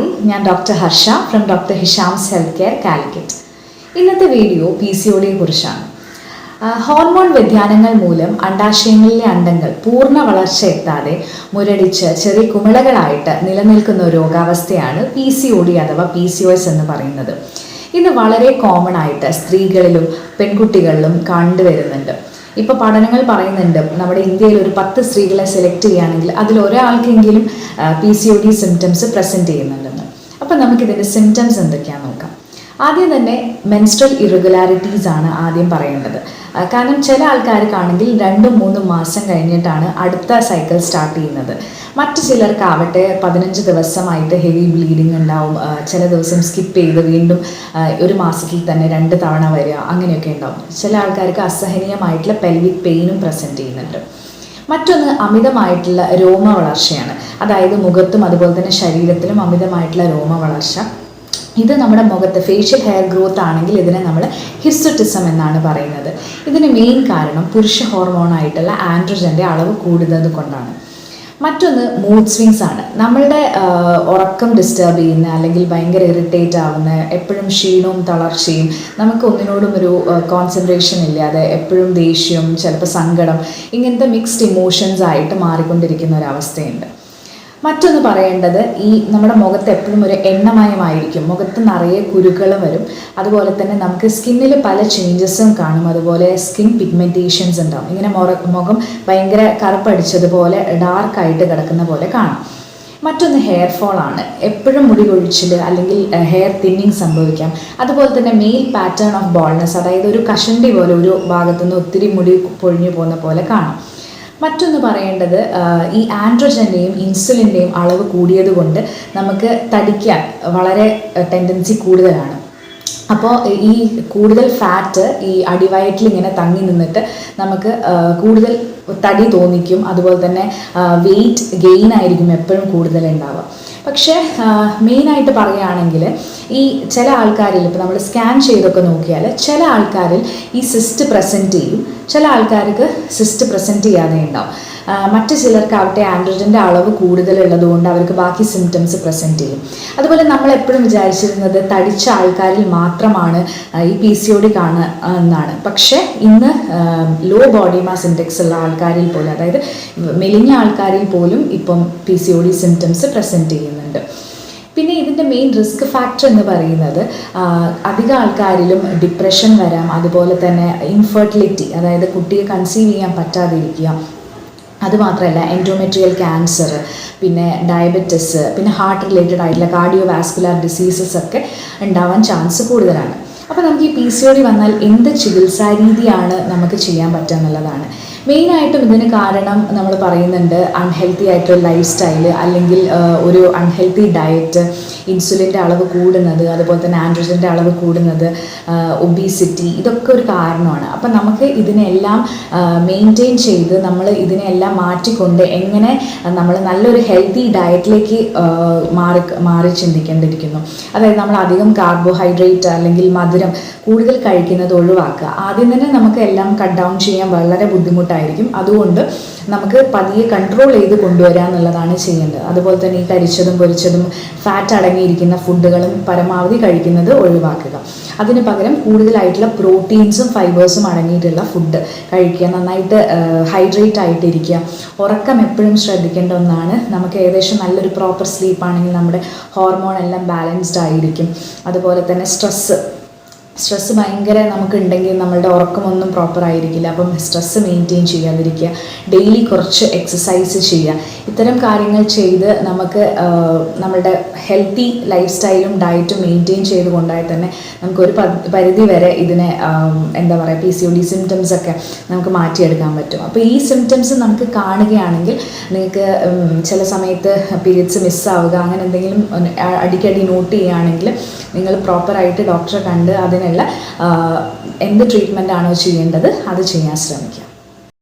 Hi ഞാൻ doctor Harsha from doctor Hisham's health care Calicut. ഇന്നത്തെ video P C ഒഡിയെ കുറിച്ചാണ്. Hormone വ്യതിയാനങ്ങൾ മൂലം അണ്ടാശയങ്ങളിലെ അണ്ടങ്ങൾ പൂർണ വളർച്ച എത്താതെ മുരടിച്ച് ചെറിയ കുമിളകളായിട്ട് നിലനിൽക്കുന്ന ഒരു രോഗാവസ്ഥയാണ് പി സി ഒ അഥവാ പി സി ഒ എസ് എന്ന് പറയുന്നത്. ഇത് വളരെ കോമൺ ആയിട്ട് സ്ത്രീകളിലും പെൺകുട്ടികളിലും കണ്ടുവരുന്നുണ്ട്. ഇപ്പോൾ പഠനങ്ങൾ പറയുന്നുണ്ട് നമ്മുടെ ഇന്ത്യയിൽ ഒരു പത്ത് സ്ത്രീകളെ സെലക്ട് ചെയ്യുകയാണെങ്കിൽ അതിൽ ഒരാൾക്കെങ്കിലും P C O D symptoms present ചെയ്യുന്നുണ്ടെന്ന് അപ്പോൾ നമുക്കിതിന്റെ സിംറ്റംസ് എന്തൊക്കെയാണെന്ന് നോക്കാം. ആദ്യം തന്നെ മെൻസ്ട്രൽ ഇറഗുലാരിറ്റീസ് ആണ് ആദ്യം പറയേണ്ടത്. കാരണം ചില ആൾക്കാർക്കാണെങ്കിൽ രണ്ട് മൂന്ന് മാസം കഴിഞ്ഞിട്ടാണ് അടുത്ത സൈക്കിൾ സ്റ്റാർട്ട് ചെയ്യുന്നത്. മറ്റു ചിലർക്കാവട്ടെ പതിനഞ്ച് ദിവസമായിട്ട് ഹെവി ബ്ലീഡിങ് ഉണ്ടാവും. ചില ദിവസം സ്കിപ്പ് ചെയ്ത് വീണ്ടും ഒരു മാസത്തിൽ തന്നെ രണ്ട് തവണ വരിക അങ്ങനെയൊക്കെ ഉണ്ടാവും. ചില ആൾക്കാർക്ക് അസഹനീയമായിട്ടുള്ള പെൽവിക് പെയിനും പ്രസന്റ് ചെയ്യുന്നുണ്ട്. മറ്റൊന്ന് അമിതമായിട്ടുള്ള രോമ വളർച്ചയാണ് അതായത് മുഖത്തും അതുപോലെ തന്നെ ശരീരത്തിലും അമിതമായിട്ടുള്ള രോമ വളർച്ച ഇത് നമ്മുടെ മുഖത്ത് ഫേഷ്യൽ ഹെയർ ഗ്രോത്ത് ആണെങ്കിൽ ഇതിനെ നമ്മൾ ഹിസ്റ്ററ്റിസം എന്നാണ് പറയുന്നത്. ഇതിന് മെയിൻ കാരണം പുരുഷ ഹോർമോണായിട്ടുള്ള ആൻഡ്രജന്റെ അളവ് കൂടുന്നത് കൊണ്ടാണ്. മറ്റൊന്ന് മൂഡ് സ്വിങ്സ് ആണ്. നമ്മളുടെ ഉറക്കം ഡിസ്റ്റർബ് ചെയ്യുന്ന അല്ലെങ്കിൽ ഭയങ്കര ഇറിറ്റേറ്റ് ആവുന്ന എപ്പോഴും ക്ഷീണവും തളർച്ചയും നമുക്ക് ഒന്നിനോടും ഒരു കോൺസെൻട്രേഷൻ ഇല്ലാതെ എപ്പോഴും ദേഷ്യം ചിലപ്പോൾ സങ്കടം ഇങ്ങനത്തെ മിക്സ്ഡ് ഇമോഷൻസ് ആയിട്ട് മാറിക്കൊണ്ടിരിക്കുന്ന ഒരു അവസ്ഥയുണ്ട്. മറ്റൊന്ന് പറയേണ്ടത് ഈ നമ്മുടെ മുഖത്ത് എപ്പോഴും ഒരു എണ്ണമയമായിരിക്കും. മുഖത്ത് നിറയെ കുരുക്കൾ വരും. അതുപോലെ തന്നെ നമുക്ക് സ്കിന്നിൽ പല ചേഞ്ചസും കാണും. അതുപോലെ സ്കിൻ പിഗ്മെന്റേഷൻസ് ഉണ്ടാവും. ഇങ്ങനെ മുഖം ഭയങ്കര കറുപ്പടിച്ചതുപോലെ ഡാർക്കായിട്ട് കിടക്കുന്ന പോലെ കാണാം. മറ്റൊന്ന് ഹെയർ ഫോൾ ആണ്. എപ്പോഴും മുടി കൊഴിച്ചിൽ അല്ലെങ്കിൽ ഹെയർ തിന്നിങ് സംഭവിക്കാം. അതുപോലെ തന്നെ മെയിൽ പാറ്റേൺ ഓഫ് ബോൾനെസ് അതായത് ഒരു കഷണ്ടി പോലെ ഒരു ഭാഗത്തുനിന്ന് ഒത്തിരി മുടി പൊഴിഞ്ഞു പോകുന്ന പോലെ കാണാം. മറ്റൊന്ന് പറയേണ്ടത് ഈ ആൻഡ്രോജന്റെയും ഇൻസുലിന്റെയും അളവ് കൂടിയത് കൊണ്ട് നമുക്ക് തടിക്കാൻ വളരെ ടെൻഡൻസി കൂടുതലാണ്. അപ്പോൾ ഈ കൂടുതൽ ഫാറ്റ് ഈ അടിവയറ്റിൽ ഇങ്ങനെ തങ്ങി നിന്നിട്ട് നമുക്ക് കൂടുതൽ തടി തോന്നിക്കും. അതുപോലെ തന്നെ വെയിറ്റ് ഗെയിൻ ആയിരിക്കും എപ്പോഴും കൂടുതൽ ഉണ്ടാവുക പക്ഷേ മെയിനായിട്ട് പറയുകയാണെങ്കിൽ ഈ ചില ആൾക്കാരിൽ ഇപ്പോൾ നമ്മൾ സ്കാൻ ചെയ്തൊക്കെ നോക്കിയാൽ ചില ആൾക്കാരിൽ ഈ സിസ്റ്റ് പ്രസന്റ് ചെയ്യും. ചില ആൾക്കാർക്ക് സിസ്റ്റ് പ്രസന്റ് ചെയ്യാതെ ഉണ്ടാവും. മറ്റു ചിലർക്കാവട്ടെ ആൻഡ്രോജന്റെ അളവ് കൂടുതലുള്ളതുകൊണ്ട് അവർക്ക് ബാക്കി സിംറ്റംസ് പ്രസന്റ് ചെയ്യും. അതുപോലെ നമ്മൾ എപ്പോഴും വിചാരിച്ചിരുന്നത് തടിച്ച ആൾക്കാരിൽ മാത്രമാണ് ഈ പി സി ഒ ഡി കാണുക എന്നാണ്. പക്ഷേ ഇന്ന് ലോ ബോഡി മാസ് ഇൻഡെക്സ് ഉള്ള ആൾക്കാരിൽ പോലും അതായത് മെലിഞ്ഞ ആൾക്കാരിൽ പോലും ഇപ്പം P C O D symptoms present ചെയ്യുന്നുണ്ട്. പിന്നെ ഇതിന്റെ മെയിൻ റിസ്ക് ഫാക്ടർ എന്ന് പറയുന്നത് അധികം ആൾക്കാരിലും ഡിപ്രഷൻ വരാം അതുപോലെ തന്നെ ഇൻഫെർട്ടിലിറ്റി അതായത് കുട്ടിയെ കൺസീവ് ചെയ്യാൻ പറ്റാതിരിക്കുക. അതുമാത്രമല്ല എൻഡോമെട്രിയൽ ക്യാൻസർ പിന്നെ ഡയബറ്റിസ് പിന്നെ ഹാർട്ട് റിലേറ്റഡ് ആയിട്ടുള്ള കാർഡിയോ വാസ്കുലർ ഡിസീസസ് ഒക്കെ ഉണ്ടാവാൻ ചാൻസ് കൂടുതലാണ്. അപ്പോൾ നമുക്ക് ഈ പി സി ഒ ഡി വന്നാൽ എന്ത് ചികിത്സാ രീതിയാണ് നമുക്ക് ചെയ്യാൻ പറ്റുക എന്നുള്ളതാണ്. മെയിനായിട്ടും ഇതിന് കാരണം നമ്മൾ പറയുന്നുണ്ട് അൺഹെൽത്തി ആയിട്ടുള്ള ലൈഫ് സ്റ്റൈൽ അല്ലെങ്കിൽ ഒരു അൺഹെൽത്തി ഡയറ്റ് ഇൻസുലിന്റെ അളവ് കൂടുന്നത് അതുപോലെ തന്നെ ആൻഡ്രോജന്റെ അളവ് കൂടുന്നത് ഒബീസിറ്റി ഇതൊക്കെ ഒരു കാരണമാണ്. അപ്പം നമുക്ക് ഇതിനെല്ലാം മെയിന്റെയിൻ ചെയ്ത് നമ്മൾ ഇതിനെല്ലാം മാറ്റിക്കൊണ്ട് എങ്ങനെ നമ്മൾ നല്ലൊരു ഹെൽത്തി ഡയറ്റിലേക്ക് മാറി മാറി ചിന്തിക്കേണ്ടിയിരിക്കുന്നു. അതായത് നമ്മൾ അധികം കാർബോഹൈഡ്രേറ്റ് അല്ലെങ്കിൽ മധുരം കൂടുതൽ കഴിക്കുന്നത് ഒഴിവാക്കുക. ആദ്യം തന്നെ നമുക്ക് എല്ലാം കട്ട് ഡൗൺ ചെയ്യാൻ വളരെ ബുദ്ധിമുട്ടായിരിക്കും അതുകൊണ്ട് നമുക്ക് പതിയെ കൺട്രോൾ ചെയ്ത് കൊണ്ടുവരിക എന്നുള്ളതാണ് ചെയ്യേണ്ടത്. അതുപോലെ തന്നെ ഈ കരിച്ചതും പൊരിച്ചതും ഫാറ്റ് അടങ്ങിയിരിക്കുന്ന ഫുഡുകളും പരമാവധി കഴിക്കുന്നത് ഒഴിവാക്കുക. അതിന് പകരം കൂടുതലായിട്ടുള്ള പ്രോട്ടീൻസും ഫൈബേഴ്സും അടങ്ങിയിട്ടുള്ള ഫുഡ് കഴിക്കുക. നന്നായിട്ട് ഹൈഡ്രേറ്റ് ആയിട്ടിരിക്കുക. ഉറക്കം എപ്പോഴും ശ്രദ്ധിക്കേണ്ട ഒന്നാണ്. നമുക്ക് ഏകദേശം നല്ലൊരു പ്രോപ്പർ സ്ലീപ്പ് ആണെങ്കിൽ നമ്മുടെ ഹോർമോൺ എല്ലാം ബാലൻസ്ഡ് ആയിരിക്കും. അതുപോലെ തന്നെ സ്ട്രെസ്സ് സ്ട്രെസ്സ് ഭയങ്കര നമുക്കുണ്ടെങ്കിൽ നമ്മളുടെ ഉറക്കമൊന്നും പ്രോപ്പർ ആയിരിക്കില്ല. അപ്പം സ്ട്രെസ്സ് മെയിന്റെയിൻ ചെയ്യാതിരിക്കുക. ഡെയിലി കുറച്ച് എക്സസൈസ് ചെയ്യുക. ഇത്തരം കാര്യങ്ങൾ ചെയ്ത് നമുക്ക് നമ്മുടെ ഹെൽത്തി ലൈഫ് സ്റ്റൈലും ഡയറ്റും മെയിന്റെയിൻ ചെയ്തുകൊണ്ടായി തന്നെ നമുക്കൊരു പരിധി വരെ ഇതിനെ എന്താ പറയുക P C O D symptoms ഒക്കെ നമുക്ക് മാറ്റിയെടുക്കാൻ പറ്റും. അപ്പോൾ ഈ സിംറ്റംസ് നമുക്ക് കാണുകയാണെങ്കിൽ നിങ്ങൾക്ക് ചില സമയത്ത് പീരിയഡ്സ് മിസ്സാവുക അങ്ങനെ എന്തെങ്കിലും അടിക്കടി നോട്ട് ചെയ്യുകയാണെങ്കിൽ നിങ്ങൾ പ്രോപ്പറായിട്ട് ഡോക്ടറെ കണ്ട് അതിനുള്ള എന്ത് ട്രീറ്റ്മെന്റ് ആണോ ചെയ്യേണ്ടത് അത് ചെയ്യാൻ ശ്രമിക്കുക